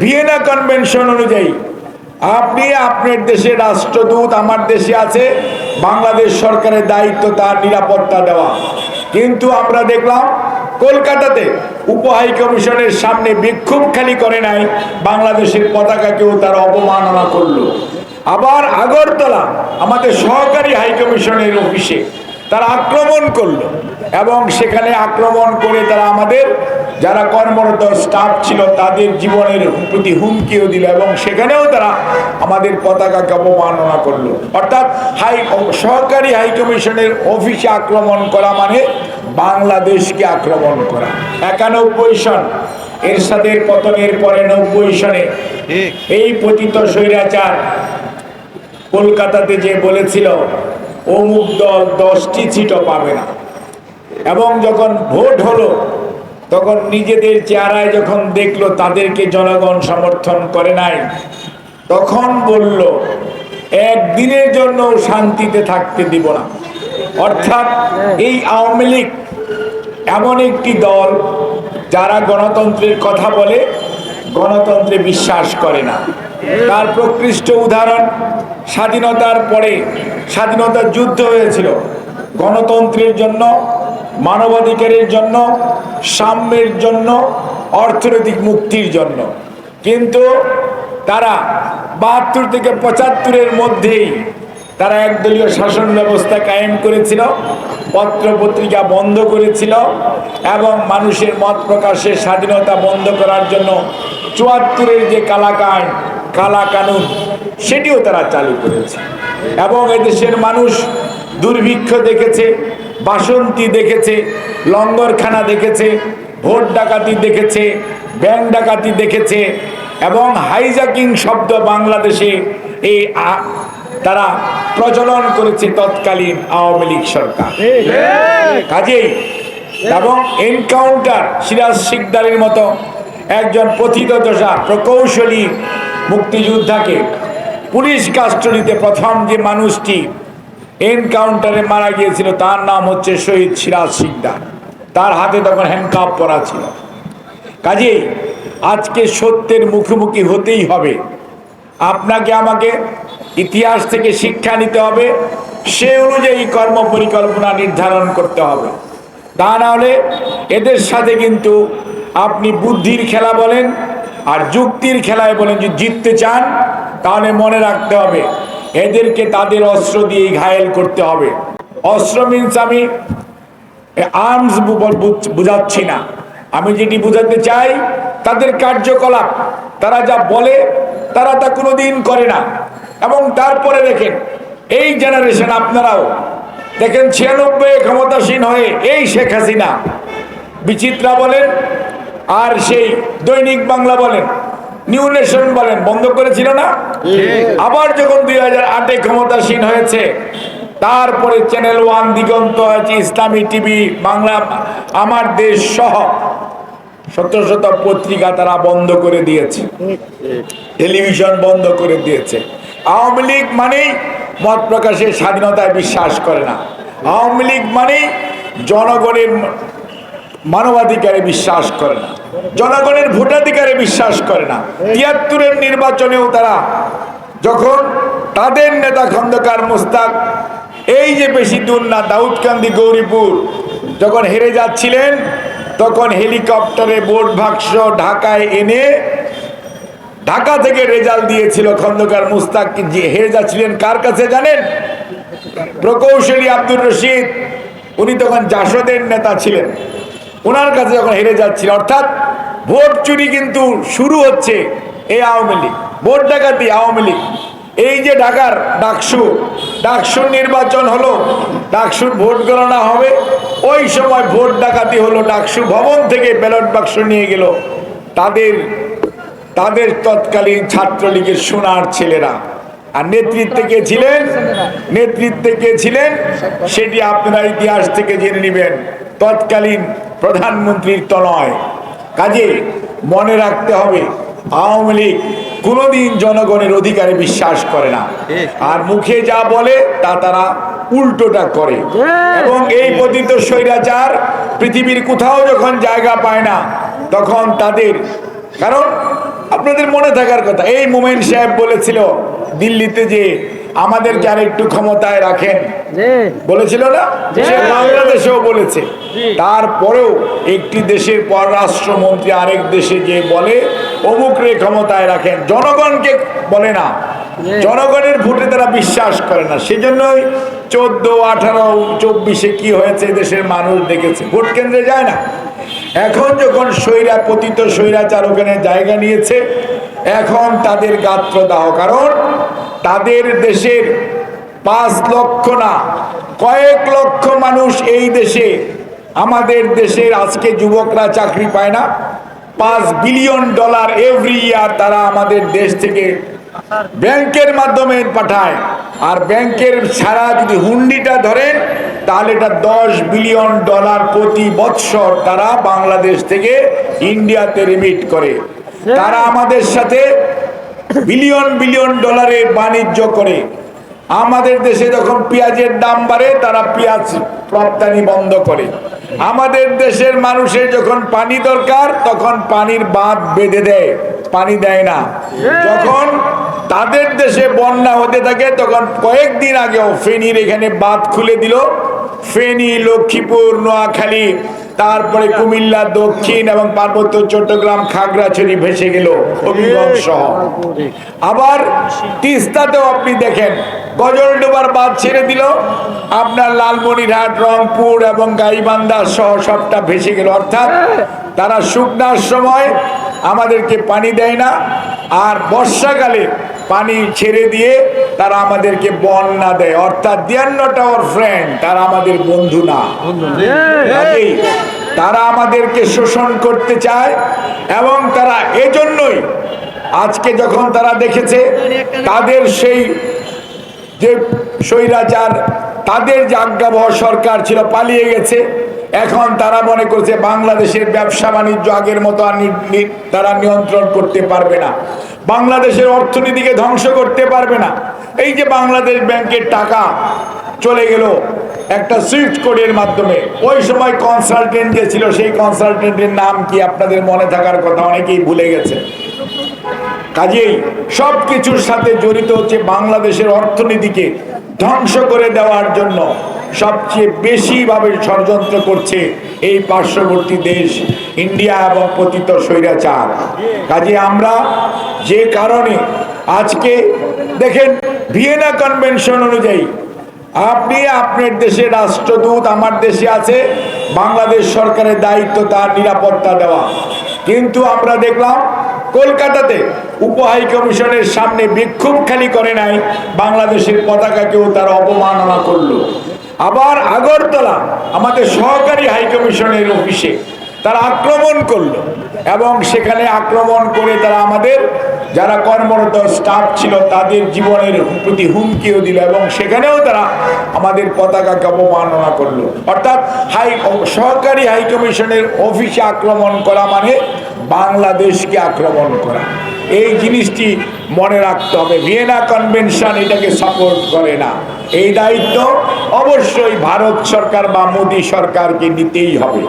Vienna convention অনুযায়ী, আপনি আপনার দেশে রাষ্ট্রদূত আমার দেশে আছে, বাংলাদেশ সরকারের দায়িত্ব তার নিরাপত্তা দেওয়া। কিন্তু আমরা দেখলাম, কলকাতাতে উপ হাই কমিশনের সামনে বিক্ষোভ খালি করে নাই, বাংলাদেশের পতাকাকেও তারা অবমাননা করল। আবার আগরতলা, আমাদের সহকারী হাই কমিশনের অফিসে তারা আক্রমণ করল। এবং সেখানে আক্রমণ করে তারা আমাদের যারা কর্মরত স্টাফ ছিল তাদের জীবনের প্রতি হুমকিও দিল এবং সেখানেও তারা আমাদের পতাকাকে অবমাননা করল। অর্থাৎ হাই সহকারী হাইকমিশনের অফিসে আক্রমণ করা মানে বাংলাদেশকে আক্রমণ করা। একানব্বই সন এর সাথে পতনের পরে নব্বই সনে এই পতিত স্বৈরাচার কলকাতাতে যে বলেছিল অমুক দল দশটি সিটও পাবে না। এবং যখন ভোট হলো, তখন নিজেদের চেহারায় যখন দেখল তাদেরকে জনগণ সমর্থন করে নাই, তখন বলল একদিনের জন্য শান্তিতে থাকতে দিব না। অর্থাৎ এই আওয়ামী লীগ এমন একটি দল যারা গণতন্ত্রের কথা বলে গণতন্ত্রে বিশ্বাস করে না। তার প্রকৃষ্ট উদাহরণ স্বাধীনতার পরে স্বাধীনতার যুদ্ধ হয়েছিল। গণতন্ত্রের জন্য, মানবাধিকারের জন্য, সাম্যের জন্য, অর্থনৈতিক মুক্তির জন্য। কিন্তু তারা বাহাত্তর থেকে পঁচাত্তরের মধ্যেই তারা একদলীয় শাসন ব্যবস্থা কায়েম করেছিল, পত্র পত্রিকা বন্ধ করেছিল এবং মানুষের মত প্রকাশের স্বাধীনতা বন্ধ করার জন্য চুয়াত্তরের যে কালাকান কালা কানুন সেটিও তারা চালু করেছে। এবং এদেশের মানুষ দুর্ভিক্ষ দেখেছে বাসন্তী দেখেছে লঙ্গরখানা দেখেছে ভোট ডাকাতি দেখেছে ব্যাংক ডাকাতি দেখেছে এবং হাইজাকিং শব্দ বাংলাদেশে এই তারা প্রচলন করেছে তৎকালীন আওয়ামী লীগ সরকার। কাজেই এবং এনকাউন্টার সিরাজ শিকদারের মতো একজন প্রথিতদশা প্রকৌশলী মুক্তিযোদ্ধাকে পুলিশ কাস্টডিতে প্রথম যে মানুষটি এনকাউন্টারে মারা গিয়েছিল, তার নাম হচ্ছে শহীদ সিরাজ শিকদার। তার হাতে তখন হ্যান্ডকাপ পরা ছিল। কাজেই আজকে সত্যের মুখোমুখি হতেই হবে। আপনাকে আমাকে ইতিহাস থেকে শিক্ষা নিতে হবে, সে অনুযায়ী কর্ম পরিকল্পনা নির্ধারণ করতে হবে। তা না হলে এদের সাথে কিন্তু আপনি বুদ্ধির খেলা বলেন আর যুক্তির খেলায় বলেন যে জিততে চান, তাহলে মনে রাখতে হবে, এদেরকে তাদের অস্ত্র দিয়ে ঘায়েল করতে হবে। অস্ত্র মিনস আমি আর্মস বুঝাচ্ছি না। আমি যেটি বুঝাতে চাই, তাদের কার্যকলাপ, তারা যা বলে, তারা তা কোনোদিন করে না। এবং তারপরে দেখেন, এই জেনারেশন আপনারাও, দেখেন ছিয়ানব্বই ক্ষমতাসীন হয়ে এই শেখ হাসিনা, বিচিত্রা বলেন আর সেই দৈনিক বাংলা বলেন নিউ নেশন বলেন বন্ধ করেছিল না? আবার যখন দুই হাজার আটে ক্ষমতাসীন হয়েছে তারপরে চ্যানেল ওয়ান দিগন্ত আছে ইসলামী টিভি বাংলা আমার দেশ সহ শত শত পত্রিকা তারা বন্ধ করে দিয়েছে। টেলিভিশন বন্ধ করে দিয়েছে। আওয়ামী লীগ মানেই মত প্রকাশের স্বাধীনতায় বিশ্বাস করে না। আওয়ামী লীগ মানেই জনগণের মানবাধিকারে বিশ্বাস করে না। জনগণের ভোটাধিকারে বিশ্বাস করে না। তিয়াত্তরের নির্বাচনেও তারা যখন তাদের নেতা খন্দকার মোস্তাক, এই যে বেশি দূর না দাউদকান্দি গৌরীপুর যখন হেরে যাচ্ছিলেন, তখন হেলিকপ্টারে বোট বাক্স ঢাকায় এনে ঢাকা থেকে রেজাল্ট দিয়েছিল খন্দকার মুস্তাক। যে হেরে যাচ্ছিলেন কার কাছে জানেন? প্রকৌশলী আব্দুর রশিদ। উনি তখন জাসদের নেতা ছিলেন। ওনার কাছে যখন হেরে যাচ্ছিল, অর্থাৎ ভোট চুরি কিন্তু শুরু হচ্ছে এই আওয়ামী লীগ, ভোট ডাকাতি আওয়ামী লীগ। এই যে ঢাকার ডাকসু, ডাকসুর নির্বাচন হলো, ডাকসুর ভোট গণনা হবে, ওই সময় ভোট ডাকাতি হলো, ডাকসু ভবন থেকে ব্যালট বাক্স নিয়ে গেল। তাদের তাদের তৎকালীন ছাত্রলীগের সোনার ছেলেরা। আর নেতৃত্বে কে ছিলেন? নেতৃত্বে কে ছিলেন? সেটি আপনারা ইতিহাস থেকে জেনে নেবেন। তৎকালীন প্রধানমন্ত্রীর তনয় কাজে মনে রাখতে হবে আওয়ামী লীগ কোনোদিন জনগণের অধিকারে বিশ্বাস করে না। আর মুখে যা বলে তা তারা উল্টোটা করে। এবং এই পতিত স্বৈরাচার পৃথিবীর কোথাও যখন জায়গা পায় না তখন তাদের কারণ আপনাদের মনে থাকার কথা এই মোমেন সাহেব বলেছিল দিল্লিতে যে আমাদেরকে আর একটু ক্ষমতায় রাখেন। বলেছিল না? সে বাংলাদেশেও বলেছে। তারপরেও একটি দেশের পররাষ্ট্রমন্ত্রী আরেক দেশে যে বলে অমুক রে ক্ষমতায় রাখেন। জনগণকে বলে না। জনগণের ভোটে তারা বিশ্বাস করে না। সেজন্যই চোদ্দ আঠারো চব্বিশে কি হয়েছে দেশের মানুষ দেখেছে। ভোট কেন্দ্রে যায় না। এখন যখন স্বৈরা পতিত স্বৈরাচার ওখানে জায়গা নিয়েছে এখন তাদের গাত্রদাহ। কারণ তাদের দেশের পাঁচ লক্ষ না, কয়েক লক্ষ মানুষ এই দেশে, আমাদের দেশের আজকে যুবকরা চাকরি পায় না। পাঁচ বিলিয়ন ডলার এভরি ইয়ার তারা আমাদের দেশ থেকে ব্যাংকের মাধ্যমে পাঠায়। আর ব্যাংকের ছাড়া যদি হুন্ডিটা ধরেন, তাহলে এটা দশ বিলিয়ন ডলার প্রতি বৎসর তারা বাংলাদেশ থেকে ইন্ডিয়াতে রিমিট করে। তারা আমাদের সাথে বিলিয়ন বিলিয়ন ডলারের বাণিজ্য করে। আমাদের দেশে যখন পেঁয়াজের দাম বাড়ে তারা পেঁয়াজ রপ্তানি বন্ধ করে। আমাদের দেশের মানুষের যখন পানি দরকার তখন পানির বাঁধ বেঁধে দেয় পানি দেয় না। যখন তাদের দেশে বন্যা হতে থাকে তখন কয়েকদিন আগেও ফেনীর এখানে বাঁধ খুলে দিল। ফেনী লক্ষ্মীপুর নোয়াখালী তারপরে কুমিল্লা, দক্ষিণ এবং পার্বত্য চট্টগ্রাম, খাগড়াছড়ি ভেসে গেল সহ। আবার তিস্তাতেও আপনি দেখেন, গজল গজলডোবার বাদ ছেড়ে দিল। আপনার লালমনিরহাট, রংপুর এবং গাইবান্ধা সহ সবটা ভেসে গেল। অর্থাৎ তারা শুকনার সময় আমাদেরকে পানি দেয় না। আর বর্ষাকালে পানি ছেড়ে দিয়ে তারা আমাদেরকে বন্যা দেয়। অর্থাৎ দিয়ার নট আওয়ার ফ্রেন্ড তারা আমাদের বন্ধু না। তারা আমাদেরকে শোষণ করতে চায় এবং তারা এজন্যই আজকে যখন তারা দেখেছে তাদের সেই যে স্বৈরাচার তাদের যে আজ্ঞাবহ সরকার ছিল পালিয়ে গেছে। এখন তারা মনে করছে বাংলাদেশের ব্যবসা বাণিজ্য আগের মতো তারা নিয়ন্ত্রণ করতে পারবে না। বাংলাদেশের অর্থনীতিকে ধ্বংস করতে পারবে না। এই যে বাংলাদেশ ব্যাংকের টাকা চলে গেল একটা সুইফট কোডের মাধ্যমে। ওই সময় কনসালটেন্ট যে ছিল, সেই কনসালটেন্টের নাম কি আপনাদের মনে থাকার কথা অনেকেই ভুলে গেছে। কাজেই সব কিছুর সাথে জড়িত হচ্ছে বাংলাদেশের অর্থনীতিকে ধ্বংস করে দেওয়ার জন্য। সবচেয়ে বেশিভাবে ষড়যন্ত্র করছে এই পার্শ্ববর্তী দেশ, ইন্ডিয়া এবং পতিত স্বৈরাচার। কাজে আমরা যে কারণে আজকে দেখেন ভিয়েনা কনভেনশন অনুযায়ী আপনি আপনার দেশের রাষ্ট্রদূত আমার দেশে আছে, বাংলাদেশ সরকারের দায়িত্ব তার নিরাপত্তা দেওয়া। কিন্তু আমরা দেখলাম কলকাতাতে উপহাই কমিশনের সামনে বিক্ষোভ খালি করে নাই, বাংলাদেশের পতাকাকেও তার অপমাননা করল। আবার আগরতলা আমাদের সহকারী হাইকমিশনের অফিসে তারা আক্রমণ করল এবং সেখানে আক্রমণ করে তারা আমাদের যারা কর্মরত স্টাফ ছিল তাদের জীবনের প্রতি হুমকিও দিল এবং সেখানেও তারা আমাদের পতাকাকে অবমাননা করল। অর্থাৎ হাই, সহকারী হাইকমিশনের অফিসে আক্রমণ করা মানে বাংলাদেশকে আক্রমণ করা। এই জিনিসটি মনে রাখতে হবে। ভিয়েনা কনভেনশন এটাকে সাপোর্ট করে না। এই দায়িত্ব অবশ্যই ভারত সরকার বা মোদী সরকারকে নিতেই হবে।